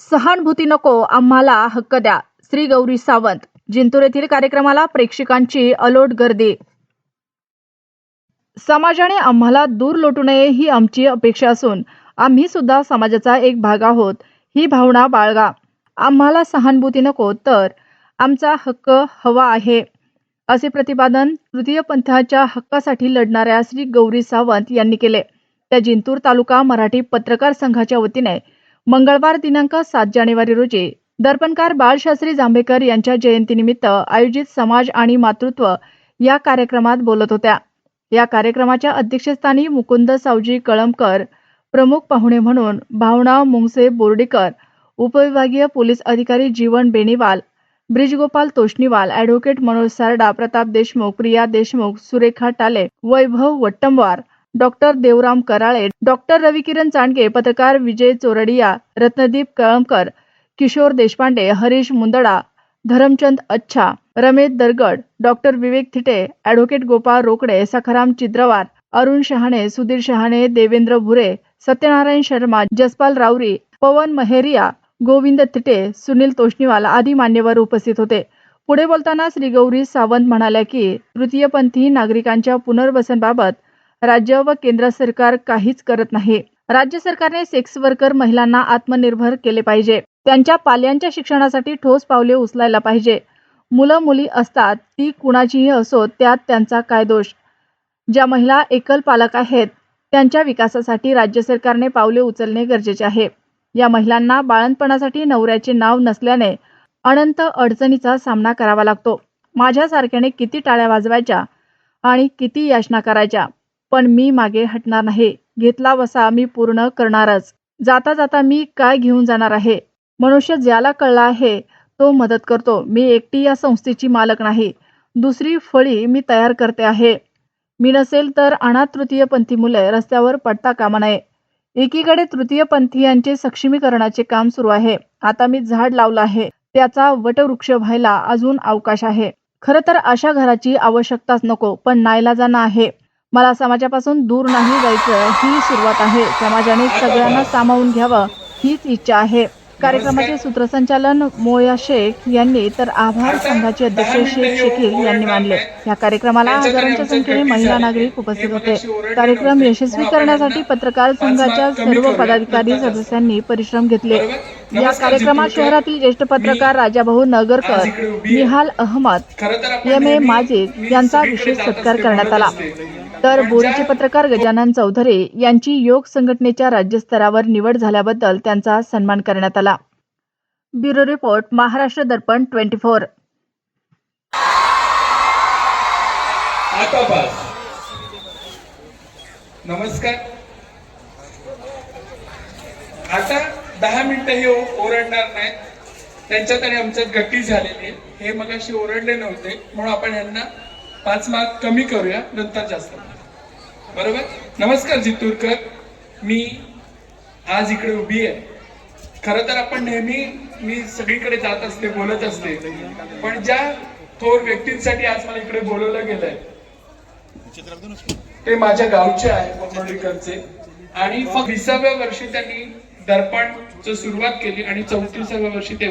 सहानुभूती नको आम्हाला हक्क द्या. श्री गौरी सावंत जिंतूर येथील कार्यक्रमाला प्रेक्षकांची अलोट गर्दी. समाजाने आम्हाला दूर लोटू नये ही आमची अपेक्षा असून आम्ही सुद्धा समाजाचा एक भाग आहोत ही भावना बाळगा. आम्हाला सहानुभूती नको तर आमचा हक्क हवा आहे असे प्रतिपादन तृतीय पंथाच्या हक्कासाठी लढणाऱ्या श्री गौरी सावंत यांनी केले. त्या जिंतूर तालुका मराठी पत्रकार संघाच्या वतीने मंगळवार दिनांक सात जानेवारी रोजी दर्पणकार बाळशास्त्री जांभेकर यांच्या जयंतीनिमित्त आयोजित समाज आणि मातृत्व या कार्यक्रमात बोलत होत्या. या कार्यक्रमाच्या अध्यक्षस्थानी मुकुंद सावजी कळमकर प्रमुख पाहुणे म्हणून भावना मुंगसे बोर्डीकर उपविभागीय पोलीस अधिकारी Jeevan Beniwal Brijgopal Toshniwal advocate Manoj Sarda Pratap Deshmukh Priya Deshmukh Surekha Tale Vaibhav Vattamwar doctor Devram Karale doctor Ravikiran Chandge पत्रकार विजय चोरडिया रत्नदीप कळमकर किशोर देशपांडे हरीश मुंदडा धरमचंद अच्छा रमेश दरगड डॉक्टर विवेक थिटे ॲडव्होकेट गोपाळ रोकडे सखाराम चिद्रवार अरुण शहाणे सुधीर शहाणे देवेंद्र भुरे सत्यनारायण शर्मा जसपाल रावरी पवन महेरिया गोविंद थिटे सुनील तोष्णीवाल आदी मान्यवर उपस्थित होते. पुढे बोलताना श्री गौरी सावंत म्हणाल्या की तृतीयपंथी नागरिकांच्या पुनर्वसनबाबत राज्य व केंद्र सरकार काहीच करत नाही. राज्य सरकारने सेक्स वर्कर महिलांना आत्मनिर्भर केले पाहिजे. त्यांच्या पाल्यांच्या शिक्षणासाठी ठोस पावले उचलायला पाहिजे. मुलं मुली असतात ती कुणाचीही असो त्यात त्यांचा काय दोष? ज्या महिला एकल पालक आहेत त्यांच्या विकासासाठी राज्य सरकारने पावले उचलणे गरजेचे आहे. या महिलांना बाळणपणासाठी नवऱ्याचे नाव नसल्याने अनंत अडचणीचा सामना करावा लागतो. माझ्यासारख्याने किती टाळ्या वाजवायच्या आणि किती याचना करायच्या? पण मी मागे हटणार नाही. घेतला वसा मी पूर्ण करणारच. जाता जाता मी काय घेऊन जाणार आहे? मनुष्य ज्याला कळला आहे तो मदत करतो. मी एकटी या संस्थेची मालक नाही. दुसरी फळी मी तयार करते आहे. मी नसेल तर अनाथ तृतीयपंथी मुले रस्त्यावर पडता कामा नये. एकीकडे तृतीयपंथीयांचे सक्षमीकरणाचे काम सुरू आहे. आता मी झाड लावलं आहे. त्याचा वटवृक्ष व्हायला अजून अवकाश आहे. खरं तर अशा घराची आवश्यकताच नको पण नाईलाजानं आहे. मला समाजापासून दूर नाही जायचं ही सुरुवात आहे. समाजाने सगळ्यांना सामावून घ्यावं हीच इच्छा आहे. कार्यक्रमाचे सूत्रसंचालन मोया शेख यांनी तर आभार संघाचे अध्यक्ष शेख शकील यांनी मानले. या कार्यक्रमाला हजारांच्या संख्येने महिला नागरिक उपस्थित होते. कार्यक्रम यशस्वी करण्यासाठी पत्रकार संघाच्या सर्व पदाधिकारी सदस्यांनी परिश्रम घेतले. या कार्यक्रमात शहरातील ज्येष्ठ पत्रकार राजाभाऊ नगरकर निहाल अहमद एम ए माजिद यांचा विशेष सत्कार करण्यात आला. तर बोरीचे पत्रकार गजानन चौधरी यांची योग संघटनेच्या राज्यस्तरावर निवड झाल्याबद्दल त्यांचा सन्मान करण्यात आला. Bureau report Maharashtra Darpan twenty four. नमस्कार. आता दहा मिनिटं हे ओरडणार नाहीत. त्यांच्यात आणि आमच्यात गट्टी झालेली आहे. हे मग अशी ओरडले नव्हते. म्हणून आपण यांना पाच मार्क कमी करूया नंतर जास्त बरोबर? नमस्कार जितूरकर. मी आज इकडे उभी आहे. खरं तर आपण नेहमी मी सगळीकडे जात असते बोलत असते. पण ज्या थोर व्यक्तींसाठी आज मला इकडे बोलवलं गेलंय ते माझ्या गावचे आहे पोटनोलीकरचे आणि फक्त विसाव्या वर्षी त्यांनी दर्पण सुरुवात केली आणि चौतीसाव्या वर्षी ते